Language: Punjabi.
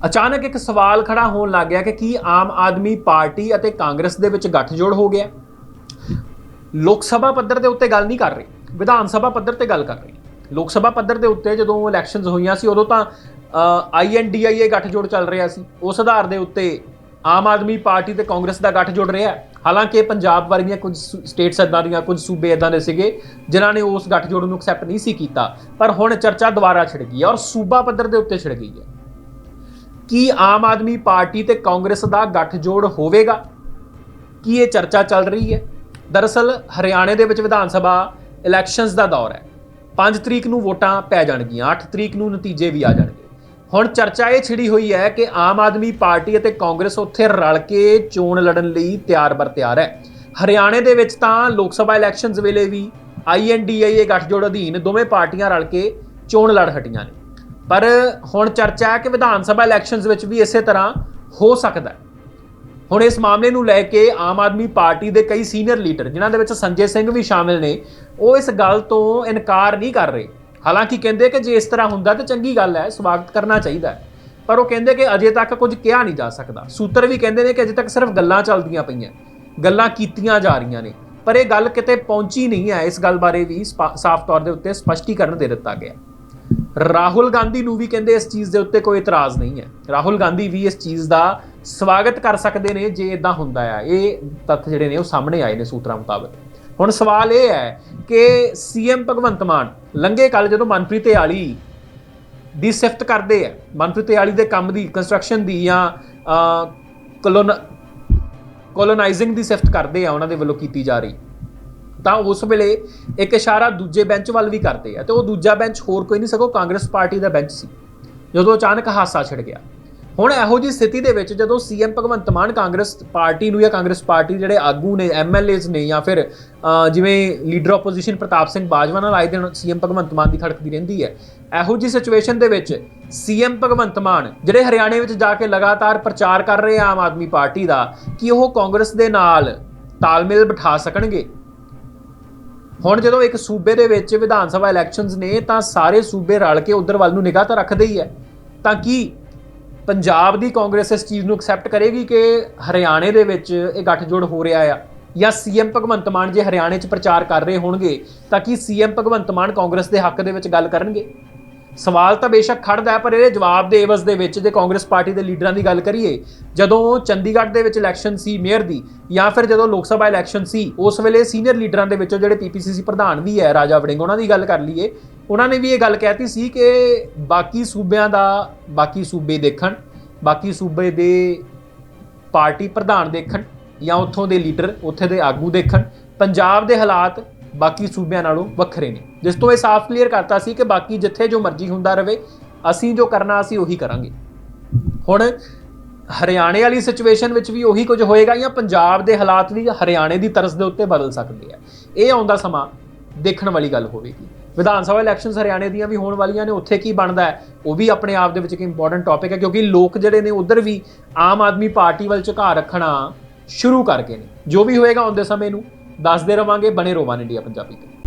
ਅਚਾਨਕ ਇੱਕ ਸਵਾਲ ਖੜਾ ਹੋਣ ਲੱਗ ਗਿਆ ਕਿ ਕੀ ਆਮ ਆਦਮੀ ਪਾਰਟੀ ਅਤੇ ਕਾਂਗਰਸ ਦੇ ਵਿੱਚ ਗੱਠਜੋੜ ਹੋ ਗਿਆ? ਲੋਕ ਸਭਾ ਪੱਧਰ ਦੇ ਉੱਤੇ ਗੱਲ ਨਹੀਂ ਕਰ ਰਹੀ, ਵਿਧਾਨ ਸਭਾ ਪੱਧਰ ਤੇ ਗੱਲ ਕਰ ਰਹੀ। ਲੋਕ ਸਭਾ ਪੱਧਰ ਦੇ ਉੱਤੇ ਜਦੋਂ ਇਲੈਕਸ਼ਨਸ ਹੋਈਆਂ ਸੀ, ਉਦੋਂ ਤਾਂ ਆਈਐਨਡੀਆਈਏ ਗੱਠਜੋੜ ਚੱਲ ਰਿਹਾ ਸੀ। ਉਸ ਆਧਾਰ ਦੇ ਉੱਤੇ ਆਮ ਆਦਮੀ ਪਾਰਟੀ ਤੇ ਕਾਂਗਰਸ ਦਾ ਗੱਠਜੋੜ ਰਿਹਾ। ਹਾਲਾਂਕਿ ਪੰਜਾਬ ਵਰਗੀਆਂ ਕੁਝ ਸਟੇਟਸ ਇਦਾਂ ਦੀਆਂ, ਕੁਝ ਸੂਬੇ ਇਦਾਂ ਦੇ ਸੀਗੇ, ਜਿਨ੍ਹਾਂ ਨੇ ਉਸ ਗੱਠਜੋੜ ਨੂੰ ਐਕਸੈਪਟ ਨਹੀਂ ਸੀ ਕੀਤਾ। ਪਰ ਹੁਣ ਚਰਚਾ ਦੁਬਾਰਾ ਛਿੜ ਗਈ ਹੈ ਔਰ ਸੂਬਾ ਪੱਧਰ ਦੇ ਉੱਤੇ ਛਿੜ ਗਈ ਹੈ। ਕੀ ਆਮ ਆਦਮੀ ਪਾਰਟੀ ਤੇ ਕਾਂਗਰਸ ਦਾ ਗੱਠਜੋੜ ਹੋਵੇਗਾ? ਕੀ ਇਹ ਚਰਚਾ ਚੱਲ ਰਹੀ ਹੈ? ਦਰਅਸਲ, ਹਰਿਆਣੇ ਦੇ ਵਿੱਚ ਵਿਧਾਨ ਸਭਾ ਇਲੈਕਸ਼ਨਸ ਦਾ ਦੌਰ ਹੈ। 5 ਤਰੀਕ ਨੂੰ ਵੋਟਾਂ ਪੈ ਜਾਣਗੀਆਂ 8 ਤਰੀਕ ਨੂੰ ਨਤੀਜੇ ਵੀ ਆ ਜਾਣਗੇ। ਹੁਣ ਚਰਚਾ ਇਹ ਛਿੜੀ ਹੋਈ ਹੈ ਕਿ ਆਮ ਆਦਮੀ ਪਾਰਟੀ ਅਤੇ ਕਾਂਗਰਸ ਉੱਥੇ ਰਲ ਕੇ ਚੋਣ ਲੜਨ ਲਈ ਤਿਆਰ ਬਰ ਤਿਆਰ ਹੈ। ਹਰਿਆਣੇ ਦੇ ਵਿੱਚ ਤਾਂ ਲੋਕ ਸਭਾ ਇਲੈਕਸ਼ਨਸ ਵੇਲੇ ਵੀ ਆਈਐਨਡੀਆਈਏ ਗੱਠਜੋੜ ਅਧੀਨ ਦੋਵੇਂ ਪਾਰਟੀਆਂ ਰਲ ਕੇ ਚੋਣ ਲੜ ਹਟੀਆਂ ਨੇ। ਪਰ ਹੁਣ ਚਰਚਾ ਹੈ ਕਿ ਵਿਧਾਨ ਸਭਾ ਇਲੈਕਸ਼ਨਸ ਵਿੱਚ ਵੀ ਇਸੇ ਤਰ੍ਹਾਂ ਹੋ ਸਕਦਾ ਹੈ। ਹੁਣ ਇਸ ਮਾਮਲੇ ਨੂੰ ਲੈ ਕੇ ਆਮ ਆਦਮੀ ਪਾਰਟੀ ਦੇ ਕਈ ਸੀਨੀਅਰ ਲੀਡਰ ਜਿਨ੍ਹਾਂ ਦੇ ਵਿੱਚ ਸੰਜੇ ਸਿੰਘ ਵੀ ਸ਼ਾਮਿਲ ਨੇ, ਉਹ ਇਸ ਗੱਲ ਤੋਂ ਇਨਕਾਰ ਨਹੀਂ ਕਰ ਰਹੇ। ਹਾਲਾਂਕਿ ਕਹਿੰਦੇ ਕਿ ਜੇ ਇਸ ਤਰ੍ਹਾਂ ਹੁੰਦਾ ਤਾਂ ਚੰਗੀ ਗੱਲ ਹੈ, ਸਵਾਗਤ ਕਰਨਾ ਚਾਹੀਦਾ ਹੈ। ਪਰ ਉਹ ਕਹਿੰਦੇ ਕਿ ਅਜੇ ਤੱਕ ਕੁਝ ਕਿਹਾ ਨਹੀਂ ਜਾ ਸਕਦਾ। ਸੂਤਰ ਵੀ ਕਹਿੰਦੇ ਨੇ ਕਿ ਅਜੇ ਤੱਕ ਸਿਰਫ ਗੱਲਾਂ ਚੱਲਦੀਆਂ ਪਈਆਂ, ਗੱਲਾਂ ਕੀਤੀਆਂ ਜਾ ਰਹੀਆਂ ਨੇ। ਪਰ ਇਹ ਗੱਲ ਕਿਤੇ ਪਹੁੰਚੀ ਨਹੀਂ ਹੈ, ਇਸ ਗੱਲ ਬਾਰੇ ਵੀ ਸਪਾ- ਸਾਫ਼ ਤੌਰ ਦੇ ਉੱਤੇ ਸਪਸ਼ਟੀਕਰਨ ਦੇ ਦਿੱਤਾ ਗਿਆ ਰਾਹੁਲ ਗਾਂਧੀ ਨੂੰ ਵੀ ਕਹਿੰਦੇ ਇਸ ਚੀਜ਼ ਦੇ ਉੱਤੇ ਕੋਈ ਇਤਰਾਜ਼ ਨਹੀਂ ਹੈ। ਰਾਹੁਲ ਗਾਂਧੀ ਵੀ ਇਸ ਚੀਜ਼ ਦਾ ਸਵਾਗਤ ਕਰ ਸਕਦੇ ਨੇ ਜੇ ਇਦਾਂ ਹੁੰਦਾ ਆ ਇਹ ਤੱਥ ਜਿਹੜੇ ਨੇ ਉਹ ਸਾਹਮਣੇ ਆਏ ਨੇ ਸੂਤਰਾਂ ਮੁਤਾਬਕ। ਹੁਣ ਸਵਾਲ ਇਹ ਹੈ ਕਿ ਸੀਐਮ ਭਗਵੰਤ ਮਾਨ ਲੰਗੇ ਕੱਲ ਜਦੋਂ ਮਨਪ੍ਰੀਤ ਆਲੀ ਦੀ ਸਿਫਤ ਕਰਦੇ ਆ। ਮਨਪ੍ਰੀਤ ਆਲੀ ਦੇ ਕੰਮ ਦੀ ਕੰਸਟਰਕਸ਼ਨ ਦੀ ਜਾਂ ਕੋਲੋਨ ਕੋਲੋਨਾਈਜ਼ਿੰਗ ਦੀ ਸਿਫਤ ਕਰਦੇ ਆ, ਉਹਨਾਂ ਦੇ ਵੱਲੋਂ ਕੀਤੀ ਜਾ ਰਹੀ। ਤਾਂ ਉਸ ਵੇਲੇ ਇੱਕ ਇਸ਼ਾਰਾ ਦੂਜੇ ਬੈਂਚ ਵੱਲ ਵੀ ਕਰਦੇ ਆ ਤੇ ਉਹ ਦੂਜਾ ਬੈਂਚ ਹੋਰ ਕੋਈ ਨਹੀਂ ਸਗੋਂ ਕਾਂਗਰਸ ਪਾਰਟੀ ਦਾ ਬੈਂਚ ਸੀ, ਜਦੋਂ ਅਚਾਨਕ ਹਾਸਾ ਛਿੜ ਗਿਆ। ਹੁਣ ਇਹੋ ਜੀ ਸਥਿਤੀ ਦੇ ਵਿੱਚ ਜਦੋਂ CM Bhagwant Mann Congress party ਨੂੰ ਜਾਂ ਕਾਂਗਰਸ ਪਾਰਟੀ ਦੇ ਜਿਹੜੇ ਆਗੂ ਨੇ ਐਮਐਲਏਜ਼ ਨੇ ਜਾਂ ਫਿਰ ਜਿਵੇਂ ਲੀਡਰ ਆਪੋਜੀਸ਼ਨ ਪ੍ਰਤਾਪ ਸਿੰਘ ਬਾਜਵਾ ਨਾਲ ਆਏ ਦਿਨ ਸੀਐਮ ਭਗਵੰਤ ਮਾਨ ਦੀ ਖੜਕਦੀ ਰਹਿੰਦੀ ਹੈ, ਇਹੋ ਜੀ ਸਿਚੁਏਸ਼ਨ ਦੇ ਵਿੱਚ ਸੀਐਮ ਭਗਵੰਤ ਮਾਨ ਜਿਹੜੇ ਹਰਿਆਣੇ ਵਿੱਚ ਜਾ ਕੇ ਲਗਾਤਾਰ ਪ੍ਰਚਾਰ ਕਰ ਰਹੇ ਆ ਆਮ ਆਦਮੀ ਪਾਰਟੀ ਦਾ, ਕਿ ਉਹ ਕਾਂਗਰਸ ਦੇ ਨਾਲ ਤਾਲਮੇਲ ਬਿਠਾ ਸਕਣਗੇ? ਹੁਣ ਜਦੋਂ ਇੱਕ ਸੂਬੇ ਦੇ ਵਿੱਚ ਵਿਧਾਨ ਸਭਾ ਇਲੈਕਸ਼ਨਸ ਨੇ, ਤਾਂ ਸਾਰੇ ਸੂਬੇ ਰਲ ਕੇ ਉਧਰ ਵੱਲ ਨੂੰ ਨਿਗਾਹ ਤਾਂ ਰੱਖਦੇ ਹੀ ਹੈ। ਤਾਂ ਕੀ ਪੰਜਾਬ ਦੀ ਕਾਂਗਰਸ ਇਸ ਚੀਜ਼ ਨੂੰ ਐਕਸੈਪਟ ਕਰੇਗੀ ਕਿ ਹਰਿਆਣੇ ਦੇ ਵਿੱਚ ਇਹ ਗੱਠਜੋੜ ਹੋ ਰਿਹਾ ਆ? ਜਾਂ ਸੀਐਮ ਭਗਵੰਤ ਮਾਨ ਜੇ ਹਰਿਆਣੇ 'ਚ ਪ੍ਰਚਾਰ ਕਰ ਰਹੇ ਹੋਣਗੇ, ਤਾਂ ਕੀ ਸੀਐਮ ਭਗਵੰਤ ਮਾਨ ਕਾਂਗਰਸ ਦੇ ਹੱਕ ਦੇ ਵਿੱਚ ਗੱਲ ਕਰਨਗੇ? ਸਵਾਲ ਤਾਂ ਬੇਸ਼ੱਕ ਖੜਦਾ ਹੈ, ਪਰ ਇਹਦੇ ਜਵਾਬ ਦੇ ਏਵਜ਼ ਦੇ ਵਿੱਚ ਜੇ ਕਾਂਗਰਸ ਪਾਰਟੀ ਦੇ ਲੀਡਰਾਂ ਦੀ ਗੱਲ ਕਰੀਏ, ਜਦੋਂ ਚੰਡੀਗੜ੍ਹ ਦੇ ਵਿੱਚ ਇਲੈਕਸ਼ਨ ਸੀ ਮੇਅਰ ਦੀ, ਜਾਂ ਫਿਰ ਜਦੋਂ ਲੋਕ ਸਭਾ ਇਲੈਕਸ਼ਨ ਸੀ, ਉਸ ਵੇਲੇ ਸੀਨੀਅਰ ਲੀਡਰਾਂ ਦੇ ਵਿੱਚੋਂ ਜਿਹੜੇ ਪੀਪੀਸੀਸੀ ਪ੍ਰਧਾਨ ਵੀ ਹੈ, ਰਾਜਾ ਵੜਿੰਗ, ਉਹਨਾਂ ਦੀ ਗੱਲ ਕਰ ਲਈਏ, ਉਹਨਾਂ ਨੇ ਵੀ ਇਹ ਗੱਲ ਕਹਿਤੀ ਸੀ ਕਿ ਬਾਕੀ ਸੂਬਿਆਂ ਦਾ, ਬਾਕੀ ਸੂਬੇ ਦੇਖਣ, ਬਾਕੀ ਸੂਬੇ ਦੇ ਪਾਰਟੀ ਪ੍ਰਧਾਨ ਦੇਖਣ, ਜਾਂ ਉੱਥੋਂ ਦੇ ਲੀਡਰ, ਉੱਥੇ ਦੇ ਆਗੂ ਦੇਖਣ, ਪੰਜਾਬ ਦੇ ਹਾਲਾਤ ਬਾਕੀ ਸੂਬਿਆਂ ਨਾਲੋਂ ਵੱਖਰੇ ਨੇ। ਜਿਸ ਤੋਂ ਇਹ ਸਾਫ਼ ਕਲੀਅਰ ਕਰਤਾ ਸੀ ਕਿ ਬਾਕੀ ਜਿੱਥੇ ਜੋ ਮਰਜ਼ੀ ਹੁੰਦਾ ਰਹੇ ਅਸੀਂ ਜੋ ਕਰਨਾ, ਅਸੀਂ ਉਹੀ ਕਰਾਂਗੇ। ਹੁਣ ਹਰਿਆਣੇ ਵਾਲੀ ਸਿਚੁਏਸ਼ਨ ਵਿੱਚ ਵੀ ਉਹੀ ਕੁਝ ਹੋਏਗਾ ਜਾਂ ਪੰਜਾਬ ਦੇ ਹਾਲਾਤ ਵੀ ਹਰਿਆਣੇ ਦੀ ਤਰਜ਼ ਦੇ ਉੱਤੇ ਬਦਲ ਸਕਦੇ ਆ। ਇਹ ਆਉਂਦਾ ਸਮਾਂ ਦੇਖਣ ਵਾਲੀ ਗੱਲ ਹੋਵੇਗੀ। ਵਿਧਾਨ ਸਭਾ ਇਲੈਕਸ਼ਨਸ ਹਰਿਆਣੇ ਦੀਆਂ ਵੀ ਹੋਣ ਵਾਲੀਆਂ ਨੇ, ਉੱਥੇ ਕੀ ਬਣਦਾ ਹੈ, ਉਹ ਵੀ ਆਪਣੇ ਆਪ ਦੇ ਵਿੱਚ ਇੱਕ ਇੰਪੋਰਟੈਂਟ ਟੌਪਿਕ ਹੈ, ਕਿਉਂਕਿ ਲੋਕ ਜਿਹੜੇ ਨੇ ਉਧਰ ਵੀ ਆਮ ਆਦਮੀ ਪਾਰਟੀ ਵੱਲ ਝੁਕਾਅ ਰੱਖਣਾ ਸ਼ੁਰੂ ਕਰ ਗਏ ਨੇ। ਜੋ ਵੀ ਹੋਏਗਾ ਆਉਂਦੇ ਸਮੇਂ ਨੂੰ ਦੱਸਦੇ ਰਵਾਂਗੇ ਬਣੇ ਰੋਵਾਨ ਇੰਡੀਆ ਪੰਜਾਬੀ ਤੇ।